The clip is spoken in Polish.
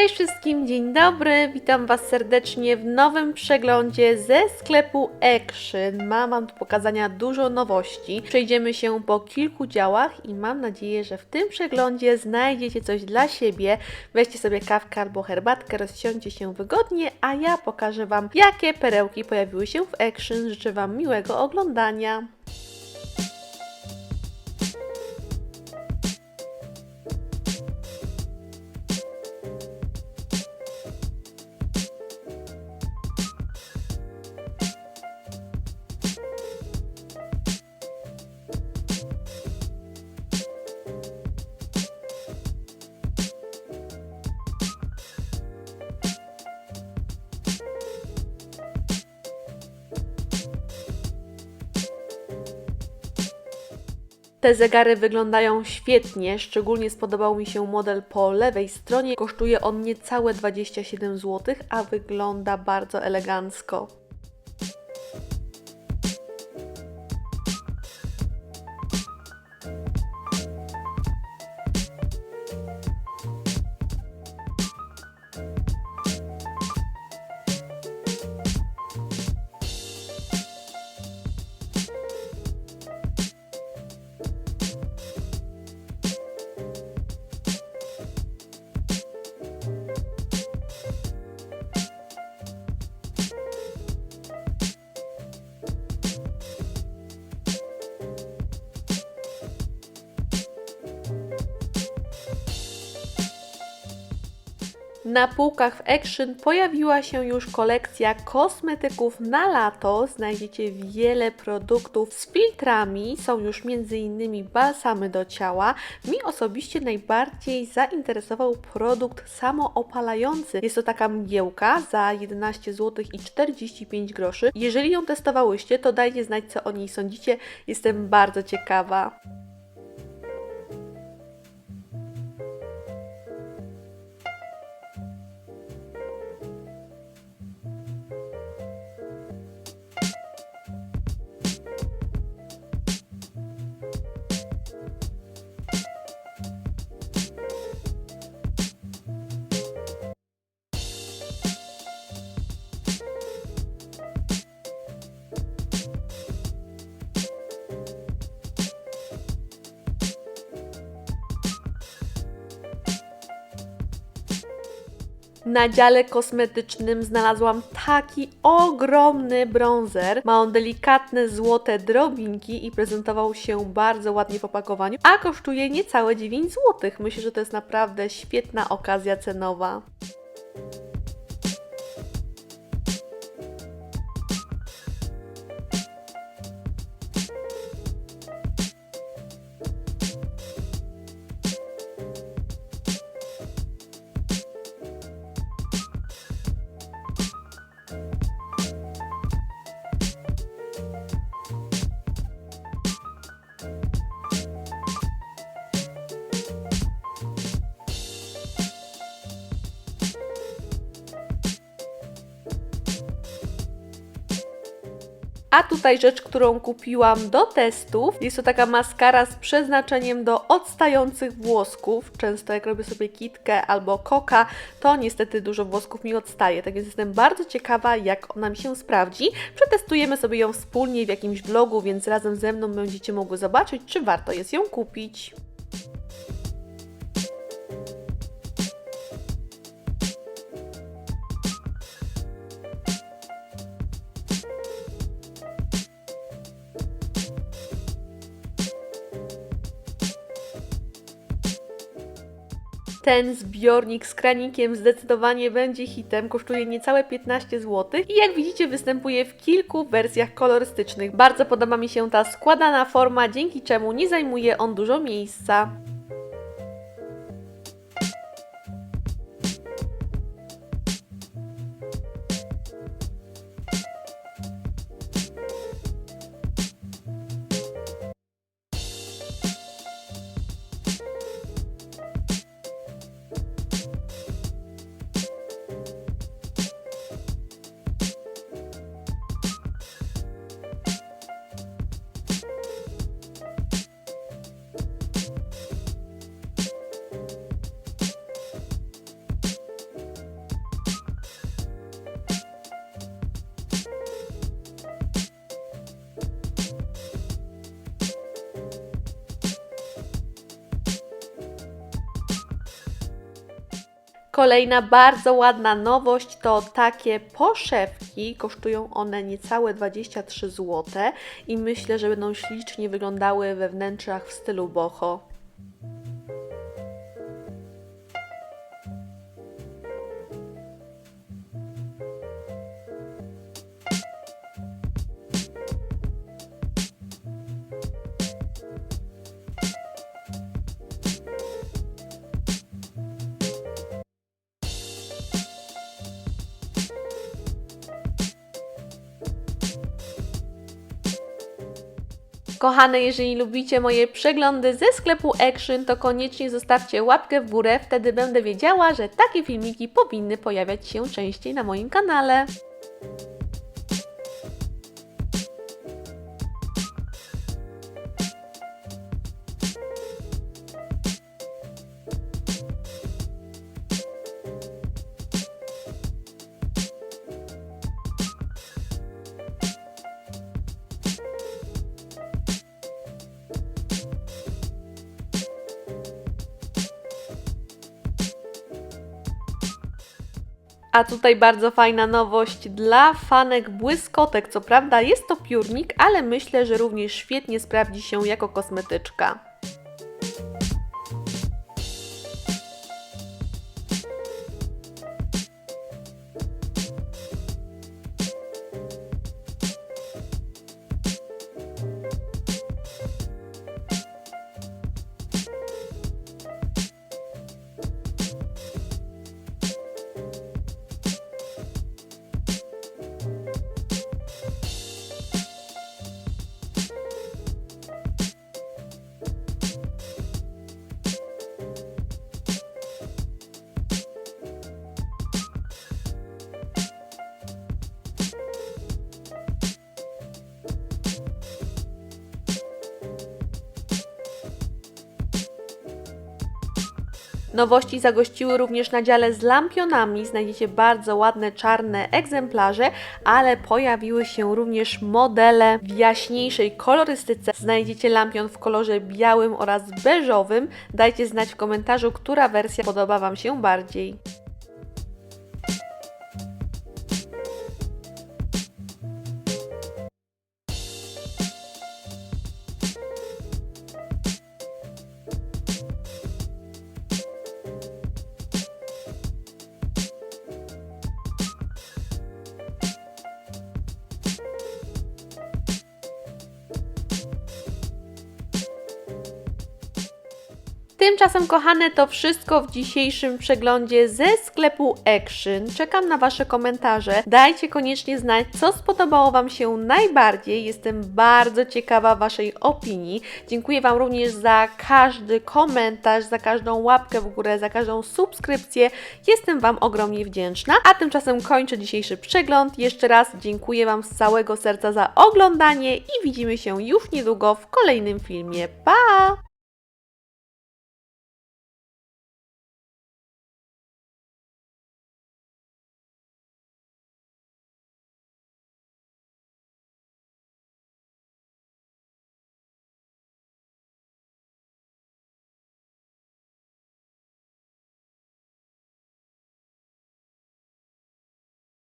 Cześć wszystkim, dzień dobry, witam Was serdecznie w nowym przeglądzie ze sklepu Action. Mam Wam do pokazania dużo nowości. Przejdziemy się po kilku działach i mam nadzieję, że w tym przeglądzie znajdziecie coś dla siebie. Weźcie sobie kawkę albo herbatkę, rozsiądźcie się wygodnie, a ja pokażę Wam, jakie perełki pojawiły się w Action. Życzę Wam miłego oglądania. Te zegary wyglądają świetnie, szczególnie spodobał mi się model po lewej stronie. Kosztuje on niecałe 27 zł, a wygląda bardzo elegancko. Na półkach w Action pojawiła się już kolekcja kosmetyków na lato. Znajdziecie wiele produktów z filtrami. Są już m.in. balsamy do ciała. Mi osobiście najbardziej zainteresował produkt samoopalający. Jest to taka mgiełka za 11 zł i 45 groszy. Jeżeli ją testowałyście, to dajcie znać, co o niej sądzicie. Jestem bardzo ciekawa. Na dziale kosmetycznym znalazłam taki ogromny bronzer. Ma on delikatne złote drobinki i prezentował się bardzo ładnie w opakowaniu, a kosztuje niecałe 9 zł. Myślę, że to jest naprawdę świetna okazja cenowa. A tutaj rzecz, którą kupiłam do testów. Jest to taka maskara z przeznaczeniem do odstających włosków. Często jak robię sobie kitkę albo koka, to niestety dużo włosków mi odstaje. Tak więc jestem bardzo ciekawa, jak ona mi się sprawdzi. Przetestujemy sobie ją wspólnie w jakimś vlogu, więc razem ze mną będziecie mogły zobaczyć, czy warto jest ją kupić. Ten zbiornik z kranikiem zdecydowanie będzie hitem, kosztuje niecałe 15 zł i jak widzicie występuje w kilku wersjach kolorystycznych. Bardzo podoba mi się ta składana forma, dzięki czemu nie zajmuje on dużo miejsca. Kolejna bardzo ładna nowość to takie poszewki. Kosztują one niecałe 23 zł i myślę, że będą ślicznie wyglądały we wnętrzach w stylu boho. Kochane, jeżeli lubicie moje przeglądy ze sklepu Action, to koniecznie zostawcie łapkę w górę, wtedy będę wiedziała, że takie filmiki powinny pojawiać się częściej na moim kanale. A tutaj bardzo fajna nowość dla fanek błyskotek. Co prawda jest to piórnik, ale myślę, że również świetnie sprawdzi się jako kosmetyczka. Nowości zagościły również na dziale z lampionami. Znajdziecie bardzo ładne czarne egzemplarze, ale pojawiły się również modele w jaśniejszej kolorystyce. Znajdziecie lampion w kolorze białym oraz beżowym. Dajcie znać w komentarzu, która wersja podoba Wam się bardziej. Tymczasem, kochane, to wszystko w dzisiejszym przeglądzie ze sklepu Action. Czekam na Wasze komentarze. Dajcie koniecznie znać, co spodobało Wam się najbardziej. Jestem bardzo ciekawa Waszej opinii. Dziękuję Wam również za każdy komentarz, za każdą łapkę w górę, za każdą subskrypcję. Jestem Wam ogromnie wdzięczna. A tymczasem kończę dzisiejszy przegląd. Jeszcze raz dziękuję Wam z całego serca za oglądanie i widzimy się już niedługo w kolejnym filmie. Pa!